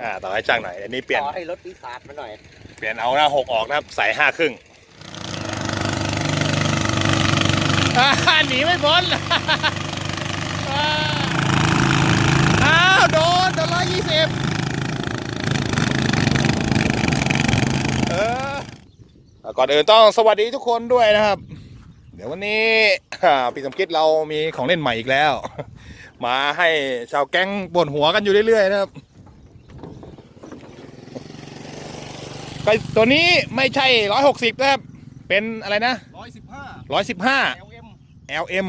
อ่าต่อให้ช่างหน่อยอันนี้เปลี่ยนขอให้รถปีศาจมาหน่อย เปลี่ยนเอาหน้าหกออกนะครับ ใส่ห้าครึ่งอ่าหนีไม่พ้นอ่าอ้าวโดนโดนร้อยยี่สิบเออก่อนอื่นต้องสวัสดีทุกคนด้วยนะครับ เดี๋ยววันนี้อ่าพี่สมคิดเรามีของเล่นใหม่อีกแล้ว มาให้ชาวแก๊งปวดหัวกันอยู่เรื่อยๆนะครับ ก็ตัวนี้ไม่ใช่ร้อยหกสิบนะครับ เป็นอะไรนะร้อยสิบห้าร้อยสิบห้า LM LM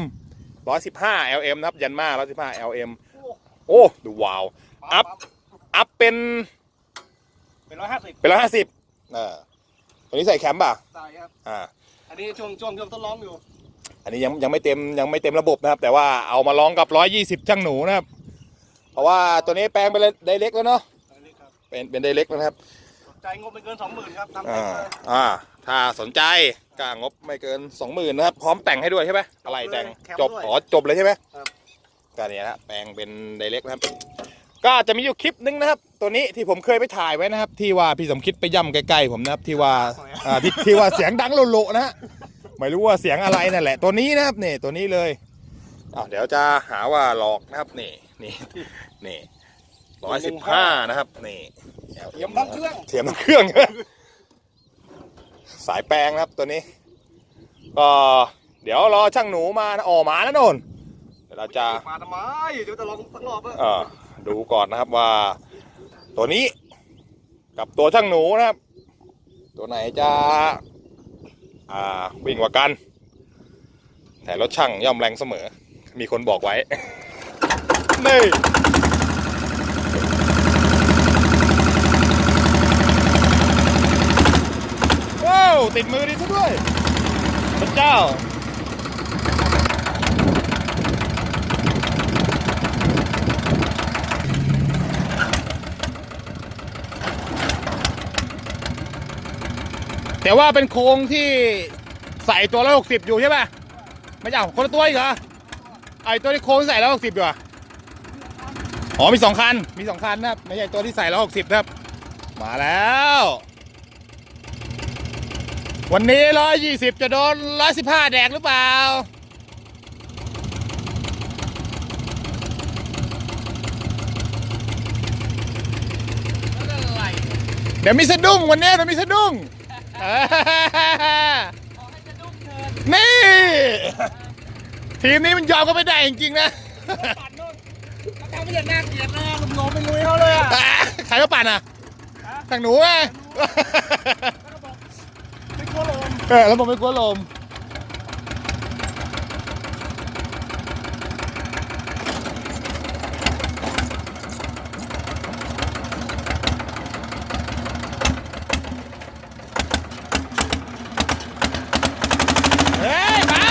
ร้อยสิบห้า LM นะครับ ยันมาร้อยสิบห้า LM โอ้ดูว้าว อัพ อัพเป็น เป็นร้อยห้าสิบเป็นร้อยห้าสิบอ่าตัวนี้ใส่แคมป์ป่ะใช่ครับ อ่า อันนี้ช่วงช่วงช่วงทดลองอยู่ อันนี้ยังยังไม่เต็มยังไม่เต็มระบบนะครับ แต่ว่าเอามาลองกับร้อยยี่สิบช่างหนูนะครับ เพราะว่าตัวนี้แปลงเป็นไดเล็กแล้วเนาะอันนี้ครับเป็นเป็นไดเล็กแล้วนะครับใจายงบไม่เกินสองหมื่นครับทำอ่าเต็มเลยอ่า ถ้าสนใจกางบไม่เกินสองหมื่นนะครับ พร้อมแต่งให้ด้วยใช่ไหมอะไรแต่งจบอ๋อจบเลยใช่ไหมครับก็เนี่ยนะแปลงเป็นไดเรกนะครับ ก็จะมีอยู่คลิปนึงนะครับ ตัวนี้ที่ผมเคยไปถ่ายไว้นะครับ ที่ว่าพี่สมคิดไปย่ำใกล้ๆผมนะครับ ที่ว่าอ่าที่ที่ว่าเสียงดังโลๆนะฮะไม่รู้ว่าเสียงอะไรนั่นแหละ ตัวนี้นะครับนี่ตัวนี้เลยอ้าวเดี๋ยวจะหาว่าหลอกนะครับนี่นี่นี่ร้อยสิบห้านะครับนี่ เตรียมตั้งเครื่องเทียมน้ำเครื่อง สายแปลงนะครับตัวนี้ ก็เดี๋ยวรอช่างหนูมานะออกมาแล้วโนนเดี๋ยวเราจะมาทำไมเดี๋ยวจะลองสักรอบเถอะเอ่อดูก่อนนะครับว่า ตัวนี้ กับตัวช่างหนูนะครับ ตัวไหนจะ อ่าวิ่งกว่ากัน แต่รถช่างย่อมแรงเสมอ มีคนบอกไว้นี่ ว้าว ติดมือดีซะด้วย พระเจ้า แต่ว่าเป็นโครงที่ใส่ตัวละหกสิบอยู่ใช่ป่ะไม่ใช่าคนละตัวอีกเหรอไอตัวที่โค้งใส่ล้วหกสิบอยู่อะอ๋อมีสองคัน มีสองคันนะครับไม่ใช่ตัวที่ใส่ล้วหกสิบนะครับ มาแล้ว วันนี้ร้อยยี่สิบจะโดนร้อยสิบห้าแดกหรือเปล่า เดี๋ยวมีสะดุ้งวันนี้เดี๋ยวมีสะดุ้งนี่ ทีมนี้มันยอมก็ไม่ได้จริงๆนะปั่นนู่นแล้วเขาไม่อยากน่าเกลียดนะลุงโหนไปลุยเขาเลยอะ ใครก็ปั่นอะ ทางหนูไงไม่กลัวลม เออแล้วผมไม่กลัวลมเฮ้ยเบา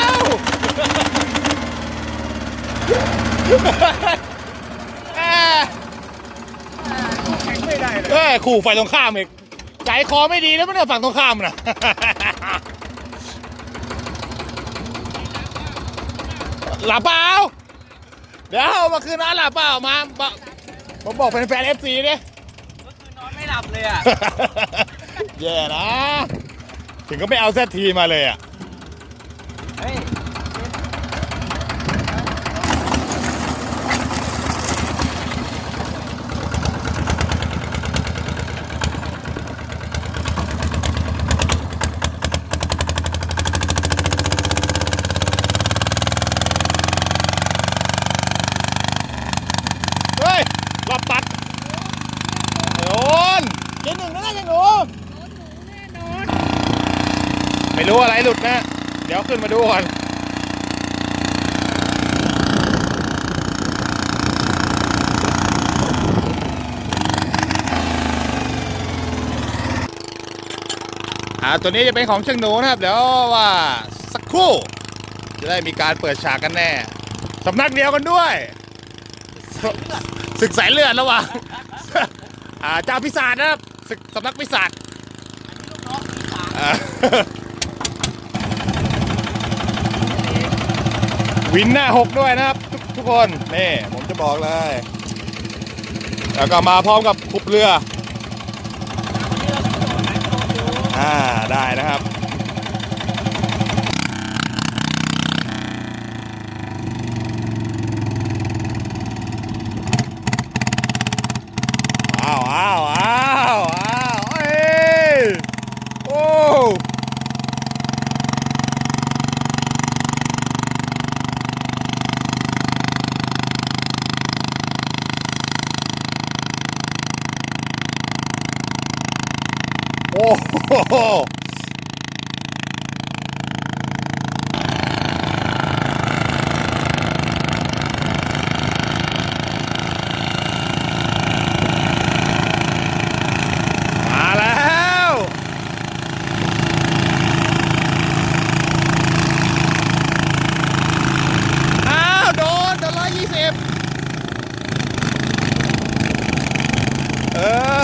เอ้ยแข็งไม่ได้เลยเอ้ยขู่ฝ่ายตรงข้ามอีกใจคอไม่ดีแล้วมันเนี่ยฝั่งตรงข้ามน่ะ หลับเปล่า เดี๋ยวเอามาคืนนะหลับเปล่ามาบอกผมบอกเป็นแฟนเอฟซีเนี่ยก็คือนอนไม่หลับเลยอะ แย่นะ ถึงก็ไม่เอาแซทีมาเลยอะ เฮ้ย เฮ้ยรอบตัดโดนเจนหนึ่งนะยังหนูไม่รู้อะไรหลุดนะ เดี๋ยว ขึ้นมาดูก่อนอ่าตัวนี้จะเป็นของเชียงหนูนะครับ เดี๋ยวว่าสักครู่ จะได้มีการเปิดฉากกันแน่สำนักเดียวกันด้วย ศึกสายเลือดระหว่างอ่าเจ้าพิศาจนะครับศึกสำนักพิศาจอ่า วินหน้าหกด้วยนะครับทุกทุกคนนี่ผมจะบอกเลย แล้วก็มาพร้อมกับคุบเรือ อ่าได้นะครับ อ้าวอ้าวอ้าวอ้าวเอ้ยโอ้ โอ้โหมาแล้ว อ้าว โดนโดนร้อยยี่สิบเออ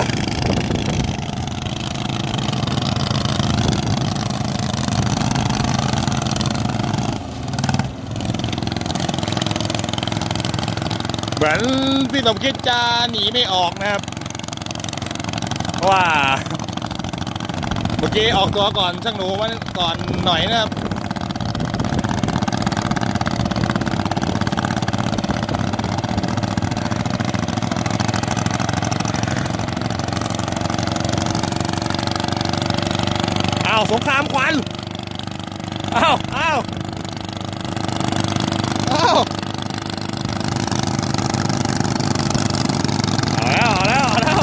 เห มือนพี่สมคิดจะหนีไม่ออกนะครับเพราะว่าเมื่อกี้ออกตัวก่อนช่างหนูมันก่อนหน่อยนะครับอ้าวสงครามควันอ้าวอ้าวอ้าว เอาแล้วเอาแล้วเอาแล้ว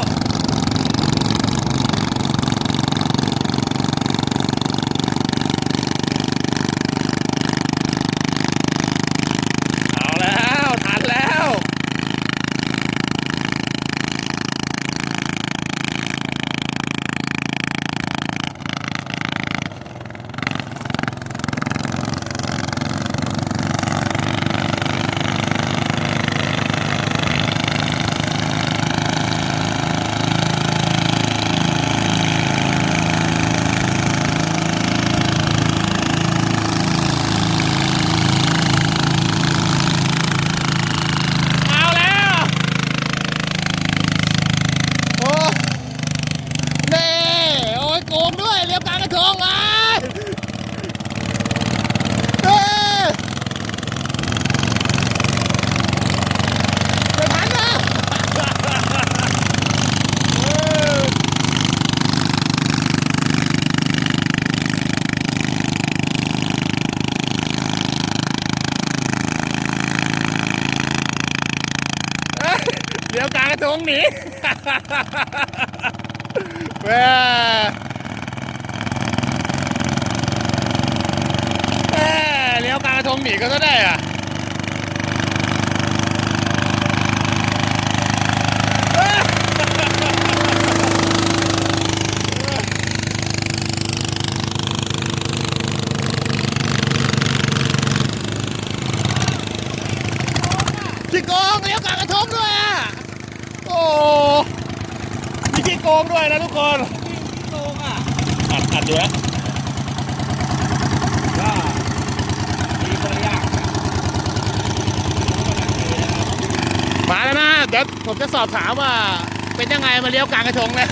เอาแล้วทันแล้ว เอาแล้ว โอ้เน่โอ้ยโกงด้วยเรียบกลางกระทงอะเน่ไม่ทันนะเออ ตรงนีแม่แม่เลี้ยวกลางกระทงหนีก็ได้อะขี้โกงเลี้ยวกลางกระทงด้วยอะ โอ้มีขี้โก งด้วยนะทุกคนโกงอะอัดอัดอยู่นะก็มีคนละอย่างมาแล้วนะเดี๋ยวผมจะสอบถามว่าเป็นยังไงมาเลี้ยวกลางกระทงเลย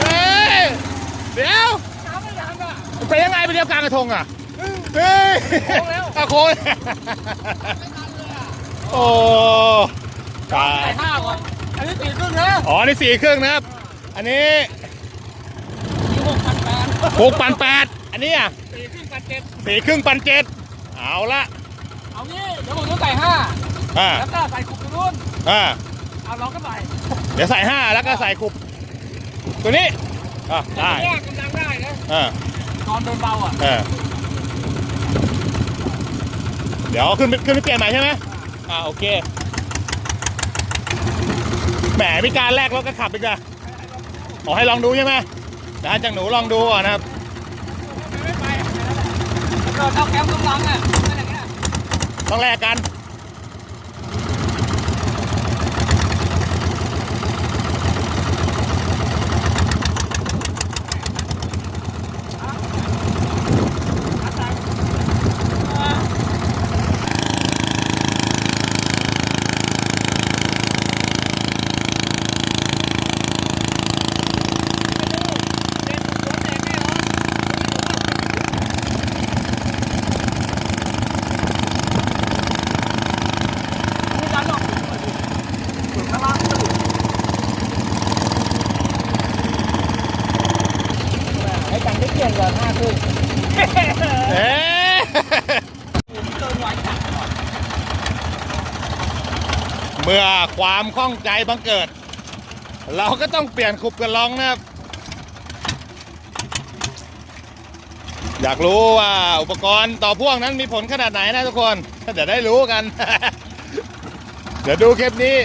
เฮ้ยเดี๋ยวน้ำไม่ยังอะเป็นยังไงไปเลี้ยวกลางกระทงอะเฮ้ยโค้งแล้วอะโค้งโอ้ ตาใส่ยห้าก่อนอันนี้สี่ครึ่งนะอ๋อนี่สี่เครื่องนะครับ อันนี้มีหกพันแปดหกปันแปดอันนี้อะสี่ครึ่งพันเจ็ดสี่ครึ่งปันเจ็ดเอาละเอางี้เดี๋ยวผมจะใส่ห้าอ่าแล้วก็ใส่ขุกตรงนู้นอ่าเอาลองก็ใส่เดี๋ยวใส่ห้าแล้วก็ใส่คุบตัวนี้อะได้แยกกำลังได้นะอ่า ตอนเดินเบาอะเออเดี๋ยวขึ้นไปขึ้นไปเปลี่ยนใหม่ใช่ไหมอ่าโอเค แหมมีการแลกรถก็ขับอีกอะขอให้ลองดูใช่ไหมเดี๋ยวให้จังหนูลองดูก่อนนะครับไม่ไปเดินเอาแคมป์กำลังอะเป็นอย่างเงี้ยต้องแลกกัน เอ๊ะ เกินไว้จัดก่อน เมื่อความข้องใจบังเกิด เราก็ต้องเปลี่ยนขุบกันลองนะครับ อยากรู้ว่าอุปกรณ์ต่อพ่วงนั้นมีผลขนาดไหนนะทุกคน เดี๋ยวได้รู้กัน เดี๋ยวดูคลิปนี้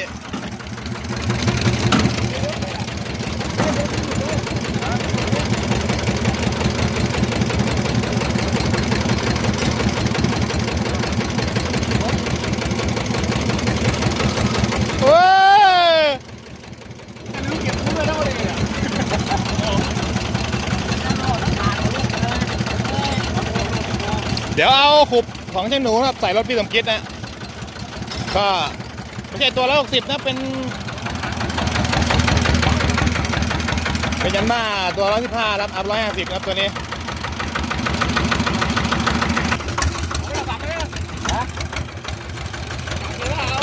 เว้ย ลูกเก็บคุ้มเลยนะวันนี้อะ เดี๋ยวเอาขุบของเจ้าหนูนะครับใส่รถพี่สมคิดนะ ก็ไม่ใช่ตัวละหกสิบนะเป็น เป็นยันมาตัวร้อยสิบห้าครับอัพร้อยห้าสิบครับตัวนี้ไม่เอาฝากไปเลยฮะเดี๋ยวเอา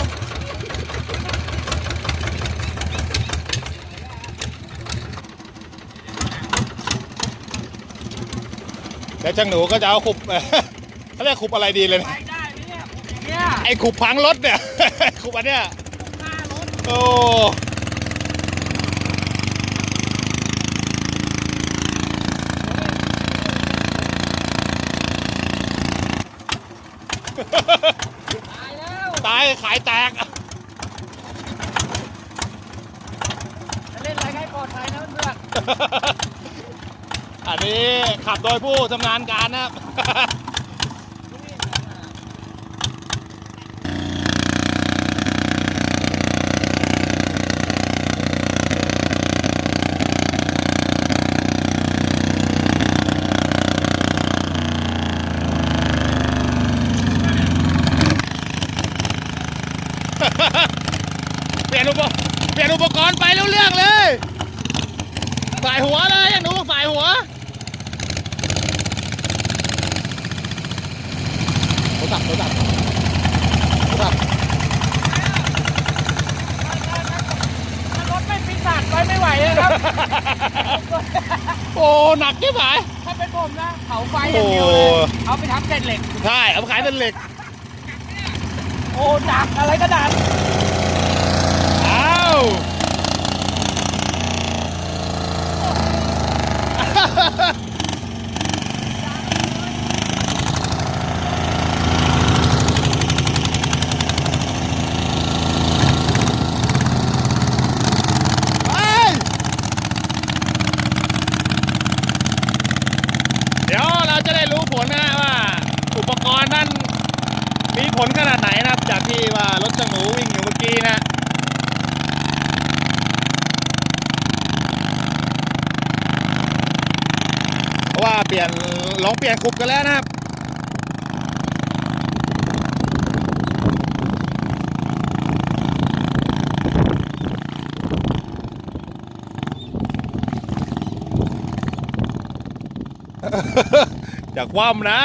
แล้วช่างหนูก็จะเอาขุบ เขาเรียกขุบอะไรดีเลยไปนะได้ไหมเนี่ยเนี่ยไอ้ขุบพังรถเนี่ย ขุบอันเนี้ยหน้ารถโอ้ตายแล้วตายขายแตก จะเล่นอะไรให้ปลอดภัยนะเพื่อน อันนี้ขับโดยผู้ชำนาญการนะครับ เปลี่ยนอุปเปลี่ยนอุปกรณ์ไปเรื่องเลยสายหัวเลยอย่างหนูบอกสายหัวโทรศัพท์โทรศัพท์โทรศัพท์ถ้ารถไม่ปีศาจไว้ไม่ไหวเลยครับ โอ้หนักใช่ไหมถ้าเป็นผมนะเผาไฟอย่างเดียวเลยโอ้เอาไปทำเศษเหล็ก ใช่ เอาไปขายเป็นเหล็ก โอ้ดักอะไรก็ดักอ้าวไปเดี๋ยวเราจะได้รู้ผลนะว่า อุปกรณ์นั้น มีผลขนาดไหนนะครับ จากที่ว่ารถจังหนูวิ่งอยู่เมื่อกี้นะ เพราะว่าเปลี่ยน ลองเปลี่ยนคุบกันแล้วนะครับอย่าคว่ำนะ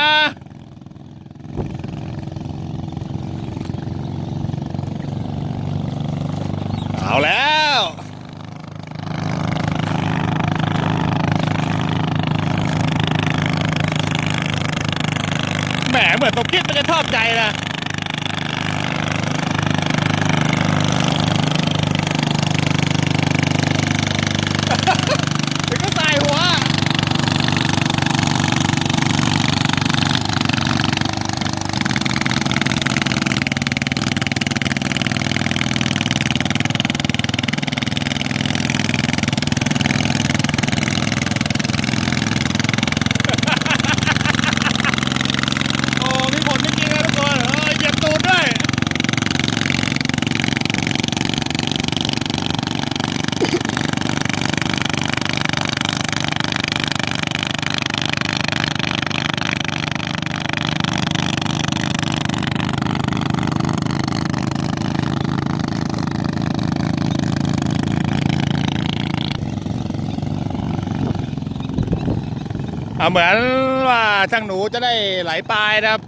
เอาแล้ว แหมเหมือนสมคิด มันจะชอบใจนะ ถึงก็ใส่หัว โอ้ มีผลจริงๆนะทุกคนเออเหยียบตูดด้วย อ่า เหมือนว่าช่างหนูจะได้ไหลปลายนะครับ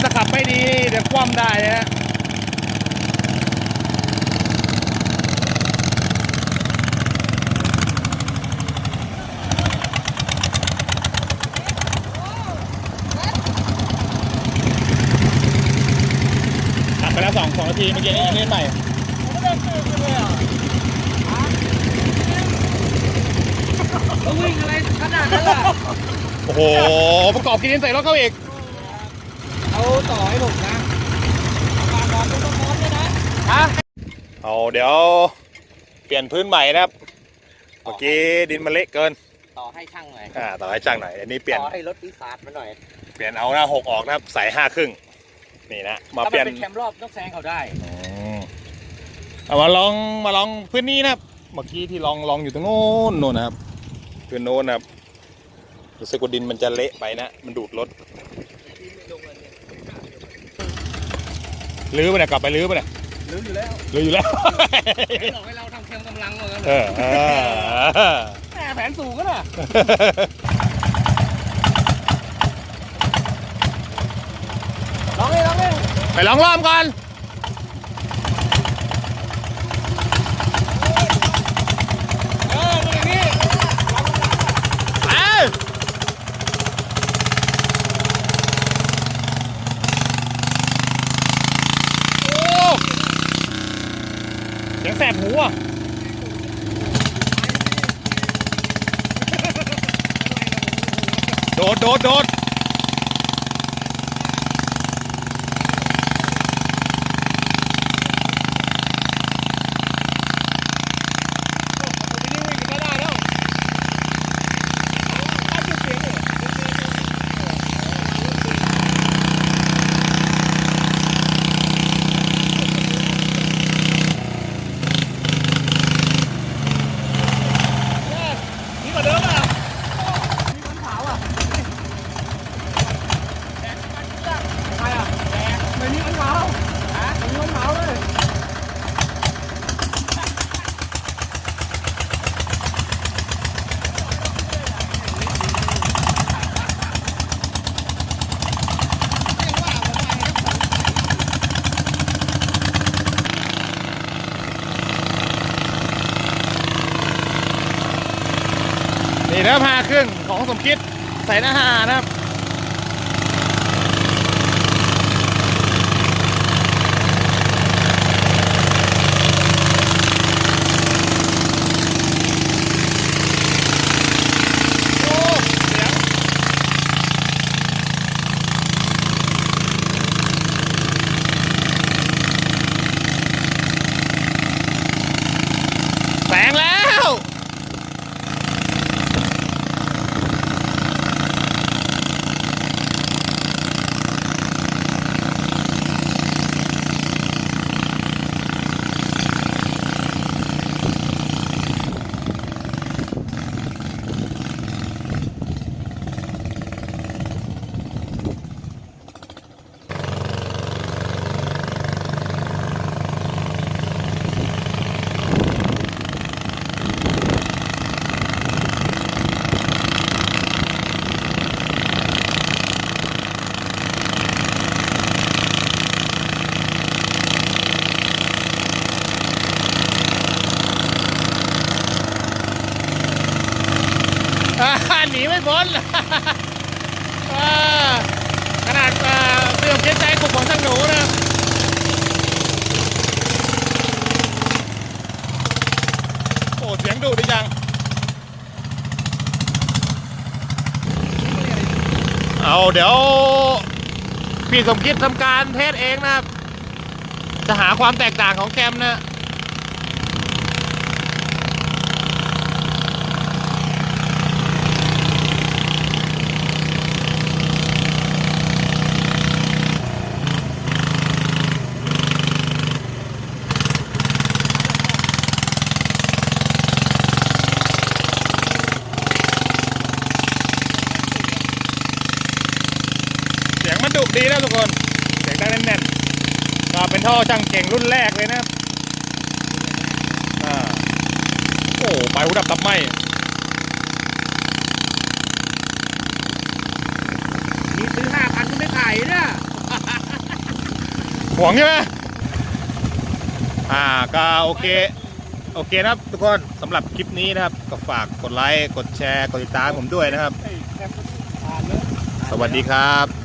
เลยฮะขับไปแล้วสองสองนาทีเมื่อกี้นี่เล่นใหม่แล้ววิ่งอะไรขนาดนั้นล่ะ โอ้โห ประกอบกินใส่รถเขาอีก เอาต่อให้ผมนะปากบอกเป็นต้นมอนด้วยนะฮะเอาเดี๋ยวเปลี่ยนพื้นใหม่นะครับ เมื่อกี้ดินมันเละเกิน ต่อให้ช่างหน่อยอ่าต่อให้จ้างหน่อย อันนี้เปลี่ยน ต่อให้รถวิสาดมาหน่อย เปลี่ยนเอาหน้าหกออกนะครับใส่ห้าครึ่ง นี่นะ มาถ้าเปลี่ยนเป็นแคมรอบต้องแซงเขาได้อืมเอามาลองมาลองพื้นนี้นะครับ เมื่อกี้ที่ลองลองอยู่ตรงโน้นโน่นนะครับพื้นโน้นนะครับรู้สึกว่าดินมันจะเละไปนะ มันดูดรถ ลื้อไปเนี่ยกลับไปลื้อไปเนี่ยลืมอยู่แล้วลื้ออยู่แล้วหลอกให้เราทำแคมกำลังเหมือนกันเออเออแหมแผนสูงก็น่ะลองเลยลองเลยไปลองรอบก่อน เอออย่างนี้ ไปโอ้เวโดดโดดโดด ผมไม่ได้วิ่งกันไม่ได้แล้วถ้าจุดเสียงเนี่ย นี่กว่าเดิมอะมีคนเผาอะใครอะไม่มีคนเผาฮะไม่มีคนเผาเลย นี่นะครับห้าครึ่งของสมคิดใส่หน้าหานะครับ โอ้เสียงแสงแล้ว อ่าห นีไม่พ้นขนาดเสื่อมเกรงใจกลุ่มของช่างหนูนะโอ้เสียงดุดิจังเอาเดี๋ยว พี่สมคิดทำการเทสเองนะครับ จะหาความแตกต่างของแคมนะ ดุดีนะทุกคนเสียงดังแน่นๆก็เป็นท่อช่างเก่งรุ่นแรกเลยนะครับอ่าโอ้ไปหูดับตับไหมมีซื้อห้าพันก็ไม่ขายเนี่ยห่วงใช่ไหมอ่าก็โอเค โอเคนะครับทุกคนสำหรับคลิปนี้นะครับ ก็ฝากกดไลค์ กดแชร์ กดติดตามผมด้วยนะครับไอ้แคปผ่านเลยสวัสดีครับ